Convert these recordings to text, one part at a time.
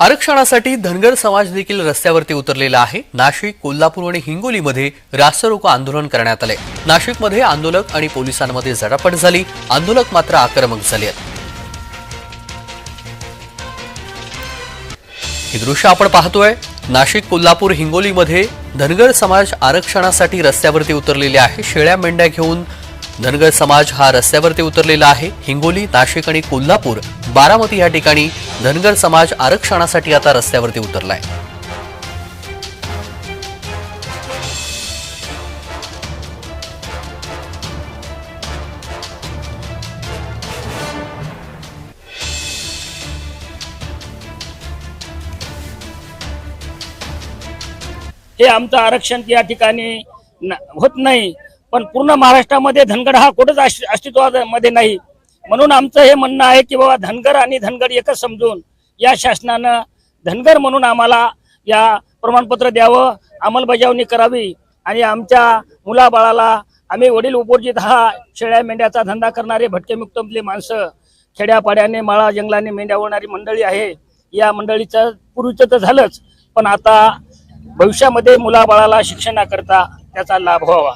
आरक्षणासाठी धनगर समाज देखील रस्त्यावरती उतरलेला आहे. नाशिक कोल्हापूर आणि हिंगोलीमध्ये रास्त रोको आंदोलन करण्यात आले. नाशिकमध्ये आंदोलक आणि पोलिसांमध्ये झटापट झाली. आंदोलक मात्र आक्रमक झाले हे दृश्य आपण पाहतोय. नाशिक कोल्हापूर हिंगोलीमध्ये धनगर समाज आरक्षणासाठी रस्त्यावरती उतरलेले आहे. शेळ्या मेंढ्या घेऊन धनगर समाज हा रस्त्यावरती उतरलेला आहे. हिंगोली नाशिक आणि कोल्हापूर बारामती या ठिकाणी धनगर समाज आरक्षणासाठी आता रस्त्यावरती उतरलाय. हे आमचं आरक्षण या ठिकाणी होत नाही. पण पूर्ण महाराष्ट्रामध्ये धनगड हा कुठंच अस्तित्वामध्ये नाही. म्हणून आमचं हे म्हणणं आहे की बाबा धनगर आणि धनगर एकच समजून या शासनानं धनगर म्हणून आम्हाला या प्रमाणपत्र द्यावं अंमलबजावणी करावी आणि आमच्या मुलाबाळाला आम्ही वडील उपोर्जित हा शेळ्या मेंढ्याचा धंदा करणारे भटकेमुक्तमधली माणसं खेड्यापाड्याने माळा जंगलाने मेंढ्या ओढणारी मंडळी आहे. या मंडळीचं पूर्वीचं तर झालंच पण आता भविष्यामध्ये मुलाबाळाला शिक्षणाकरता त्याचा लाभ व्हावा.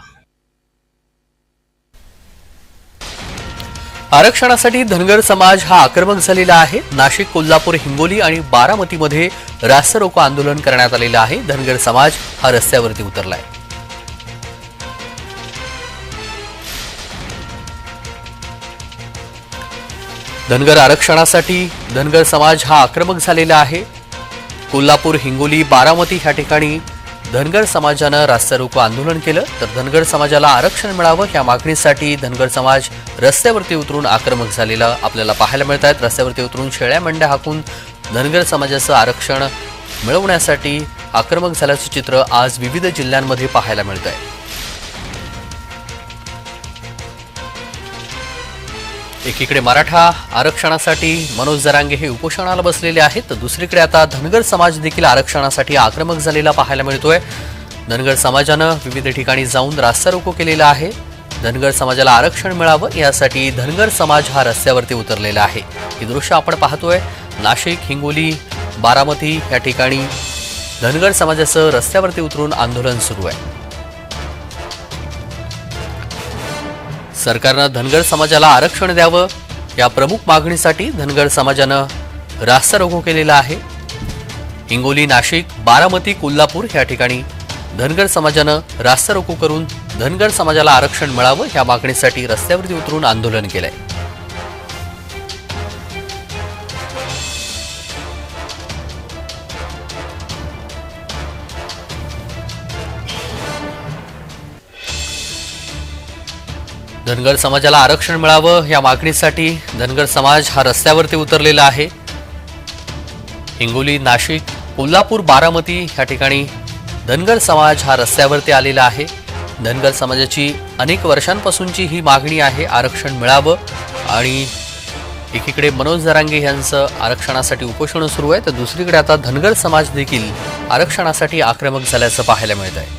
आरक्षणासाठी धनगर समाज हा आक्रमक झालेला आहे. नाशिक कोल्हापूर हिंगोली आणि बारामतीमध्ये रास्ता रोको आंदोलन करण्यात आलेलं आहे. धनगर समाज हा रस्त्यावरती उतरलाय. धनगर आरक्षणासाठी धनगर समाज हा आक्रमक झालेला आहे. कोल्हापूर हिंगोली बारामती ह्या ठिकाणी धनगर समाजानं रास्ता रोको आंदोलन केलं तर धनगर समाजाला आरक्षण मिळावं या मागणीसाठी धनगर समाज रस्त्यावरती उतरून आक्रमक झालेला आपल्याला पाहायला मिळत आहेत रस्त्यावरती उतरून शेळ्या मेंढ्या हाकून धनगर समाजाचं आरक्षण मिळवण्यासाठी आक्रमक झाल्याचं चित्र आज विविध जिल्ह्यांमध्ये पाहायला मिळत आहे एकीकडे मराठा आरक्षणासाठी मनोज जरांगे हे उपोषणाला बसलेले आहेत. तर दुसरीकडे आता धनगर समाज देखील आरक्षणासाठी आक्रमक झालेला पाहायला मिळतोय. धनगर समाजानं विविध ठिकाणी जाऊन रास्ता रोको केलेला आहे. धनगर समाजाला आरक्षण मिळावं यासाठी धनगर समाज हा रस्त्यावरती उतरलेला आहे. ही दृश्य आपण पाहतोय. नाशिक हिंगोली बारामती या ठिकाणी धनगर समाजाचं रस्त्यावरती उतरून आंदोलन सुरू आहे. सरकारनं धनगर समाजाला आरक्षण द्यावं या प्रमुख मागणीसाठी धनगर समाजानं रास्ता रोको केलेला आहे. हिंगोली नाशिक बारामती कोल्हापूर या ठिकाणी धनगर समाजानं रास्ता रोको करून धनगर समाजाला आरक्षण मिळावं या मागणीसाठी रस्त्यावरती उतरून आंदोलन केलंय. धनगर समाजाला आरक्षण मिळावं या मागणीसाठी धनगर समाज हा रस्त्यावरती उतरलेला आहे. हिंगोली नाशिक कोल्हापूर बारामती या ठिकाणी धनगर समाज हा रस्त्यावरती आलेला आहे. धनगर समाजाची अनेक वर्षांपासूनची ही मागणी आहे आरक्षण मिळावं आणि एकीकडे मनोज जरांगे यांचं आरक्षणासाठी उपोषण सुरू आहे तर दुसरीकडे आता धनगर समाज देखील आरक्षणासाठी आक्रमक झाल्याचं पाहायला मिळत आहे